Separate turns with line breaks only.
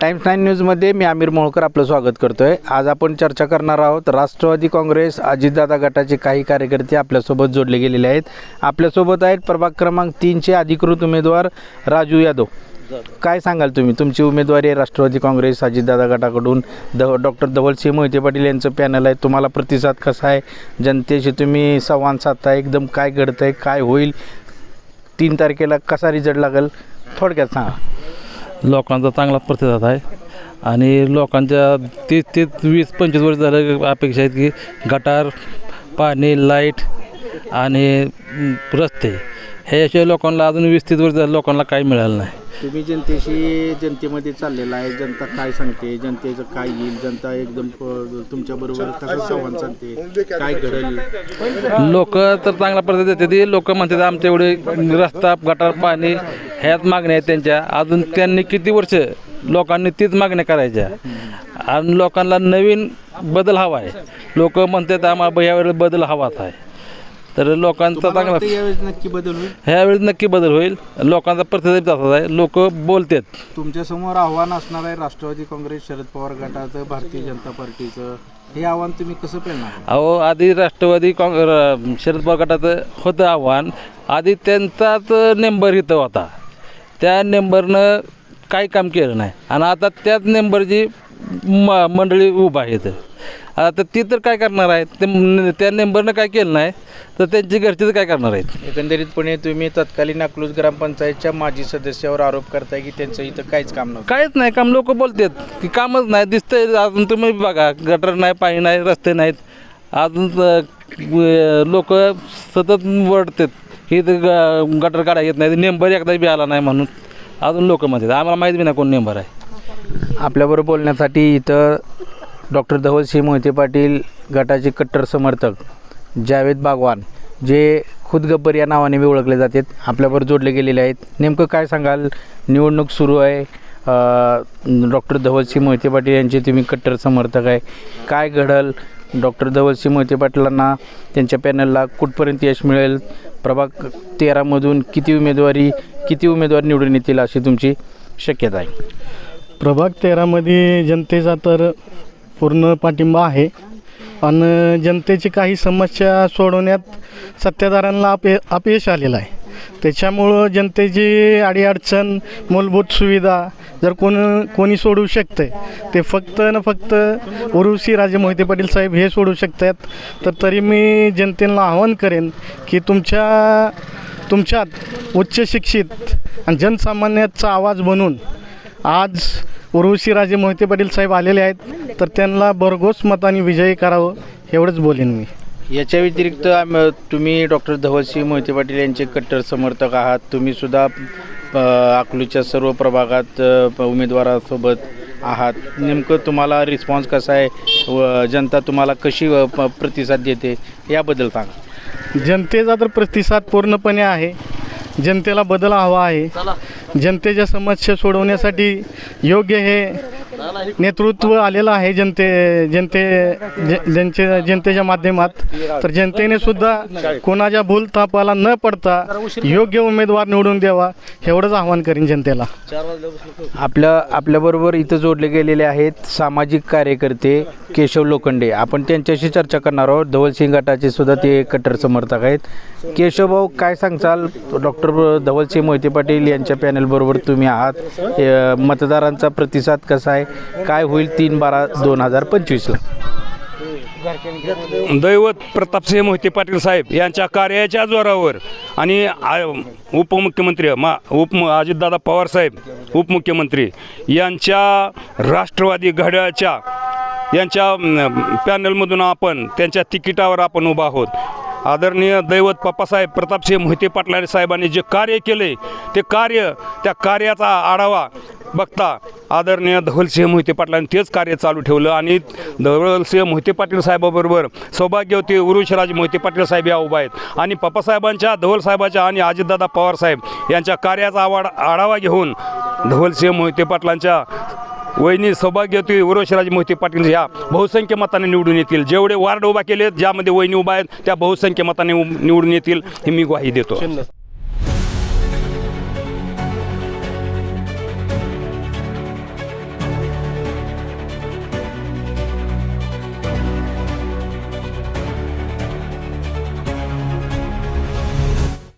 Times nine न्यूजमध्ये मी आमिर मोळकर आपलं स्वागत करतो आहे आज आपण चर्चा करणार आहोत राष्ट्रवादी काँग्रेस अजितदादा गटाचे काही कार्यकर्ते आपल्यासोबत जोडले गेलेले आहेत. आपल्यासोबत आहेत प्रभाग क्रमांक तीनचे अधिकृत उमेदवार राजू यादव. काय सांगाल तुम्ही? तुमची उमेदवारी आहे राष्ट्रवादी काँग्रेस अजितदादा गटाकडून. द डॉक्टर धवलसिंह मोहिते पाटील यांचं पॅनल आहे. तुम्हाला प्रतिसाद कसा आहे? जनतेशी तुम्ही संवाद साधता एकदम काय घडतं आहे काय होईल? तीन तारखेला कसा रिझल्ट लागेल? थोडक्यात सांगा.
लोकांचा चांगला प्रतिसाद आहे. आणि लोकांच्या तीस ते वीस पंचवीस वर्ष झालं अपेक्षा आहेत की गटार पाणी लाइट आणि रस्ते ह्याशिवाय लोकांना अजून वीस तीस वर्ष झालं लोकांना काही मिळालं नाही.
तुम्ही जनतेशी जनतेमध्ये चाललेला आहे जनता काय सांगते जनतेचं काय येईल जनता एकदम तुमच्या बरोबर कसं संवाद साधते काय घडेल?
लोक तर चांगला प्रतिसाद देतात. ते लोक म्हणतात आमच्या एवढे रस्ता गटार पाणी ह्यात मागण्या आहेत त्यांच्या. अजून त्यांनी किती वर्ष लोकांनी तीच मागण्या करायच्या? आणि लोकांना नवीन बदल हवा आहे. लोक म्हणतात आम्हाला यावेळेला बदल हवाच आहे. तर लोकांचा चांगला
यावेळेस नक्की बदल होईल?
ह्यावेळेस नक्की बदल होईल. लोकांचा प्रतिसाद तसाच आहे. लोक बोलतात.
तुमच्यासमोर आव्हान असणार आहे राष्ट्रवादी काँग्रेस शरद पवार गटाचं भारतीय जनता पार्टीचं. हे आव्हान तुम्ही कसं पेलणार?
अहो आधी राष्ट्रवादी काँग्रेस शरद पवार गटाचं होतं आव्हान. आधी त्यांचाच नेंबर इथं होता. त्या नेंबरनं काही काम केलं नाही. आणि आता त्याच नेंबरची म मंडळी उभा आहे इथं. आता ती तर काय करणार आहेत? ते न- त्या नेंबरनं काय केलं नाही तर त्यांची घरची तर काय करणार आहेत?
एकंदरीतपणे तुम्ही तत्कालीन अकलूज ग्रामपंचायतच्या माजी सदस्यावर आरोप करताय की त्यांचं इथं काहीच काम नव्हतं.
काहीच नाही काम लोक बोलतात की कामच नाही दिसतंय अजून तुम्ही बघा गटर नाही पाणी नाही रस्ते नाहीत. अजून लोक सतत वरतात ही तर ग- गटर काढायला येत नाही नेंबर एकदा बी आला नाही म्हणून. अजून लोक म्हणतात आम्हाला माहीत बी नाही कोण नेंबर आहे.
आपल्याबरोबर बोलण्यासाठी इथं डॉक्टर धवलसिंह मोहिते पाटील गटाचे कट्टर समर्थक जावेद बागवान जे खुद गब्बर या नावाने बी ओळखले जातात आपल्याबरोबर जोडले गेलेले आहेत. नेमकं काय सांगाल? निवडणूक सुरू आहे. डॉक्टर धवलसिंह मोहिते पाटील यांचे तुम्ही कट्टर समर्थक आहे. काय घडल? डॉक्टर धवलसिंह मोहिते पाटलांना त्यांच्या पॅनलला कुठपर्यंत यश मिळेल? प्रभाग तेरामधून किती उमेदवारी किती उमेदवार निवडून येतील अशी तुमची शक्यता आहे?
प्रभाग तेरामध्ये जनतेचा तर पूर्ण पाठिंबा आहे. आणि जनतेची काही समस्या सोडवण्यात सत्ताधाऱ्यांना अपय अपयश आलेलं आहे. त्याच्यामुळं जनतेची अडीअडचण मूलभूत सुविधा जर कोण कोणी सोडवू शकतं ते फक्त न फक्त उर्वशी राजे मोहिते पाटील साहेब हे सोडू शकतात. तर तरी मी जनतेला आवाहन करेन की तुमच्या तुमच्यात उच्च शिक्षित आणि जनसामान्याचा आवाज बनून आज उर्वशी राजे मोहिते पाटील साहेब आलेले आहेत. तर त्यांना भरघोस मताने विजयी करावं एवढंच बोलेन मी.
याच्या व्यतिरिक्त आम- तुम्ही डॉक्टर धवलसिंह मोहिते पाटील यांचे कट्टर समर्थक आहात. तुम्ही सुद्धा अ, अकलूजच्या सर्व प्रभागात अ, प- उमेदवारासोबत आहात. नेमकं तुम्हाला रिस्पॉन्स कसा आहे? व जनता तुम्हाला कशी अ, प- प्रतिसाद देते? याबद्दल सांगा.
जनतेचा तर प्रतिसाद पूर्णपणे आहे. जनतेला बदल हवा आहे. जनतेच्या समस्या सोडवण्यासाठी योग्य हे नेतृत्व आलेलं आहे जनते जनते जनते जनतेच्या माध्यमात. तर जनतेने सुद्धा कोणाच्या भूलतापाला न पडता योग्य उमेदवार निवडून द्यावा एवढंच आव्हान करीन जनतेला.
आपल्या आपल्याबरोबर इथं जोडले गेलेले आहेत सामाजिक कार्यकर्ते केशव लोखंडे. आपण त्यांच्याशी चर्चा करणार आहोत. धवलसिंग गटाचे सुद्धा ते कट्टर समर्थक आहेत. केशवभाऊ काय सांगचाल डॉक्टर धवलसिंग मोहिते पाटील यांच्या पॅनलबरोबर तुम्ही आहात. मतदारांचा प्रतिसाद कसा आहे? काय होईल तीन बारा दोन हजार पंचवीसला?
दैवत प्रतापसिंह मोहिते पाटील साहेब यांच्या कार्याच्या जोरावर आणि आ- उपमुख्यमंत्री मा उप अजितदादा पवार साहेब उपमुख्यमंत्री यांच्या राष्ट्रवादी घड्याळच्या यांच्या पॅनलमधून आपण त्यांच्या तिकिटावर आपण उभा आहोत. आदरणीय दैवत पप्पासाहेब प्रतापसिंह मोहिते पाटलां साहेबांनी जे कार्य केले ते कार्य त्या कार्याचा आढावा बघता आदरणीय धवलसिंह मोहिते पाटलांनी तेच कार्य चालू ठेवलं आणि धवलसिंह मोहिते पाटील साहेबाबरोबर सौभाग्यवती उरुषराज मोहिते पाटील साहेब या उभा आहेत. आणि पप्पासाहेबांच्या धवलसाहेबाच्या आणि अजितदादा पवार साहेब यांच्या कार्याचा आवाड आढावा घेऊन धवलसिंह मोहिते पाटलांच्या वहिनी सौभाग्यवती उर्वशीराज मोहिते पाटील ह्या बहुसंख्य मताने निवडून येतील. जेवढे वार्ड उभा केले ज्यामध्ये वहिनी उभा आहेत त्या बहुसंख्य मताने उ- निवडून येतील ही मी ग्वाही देतो.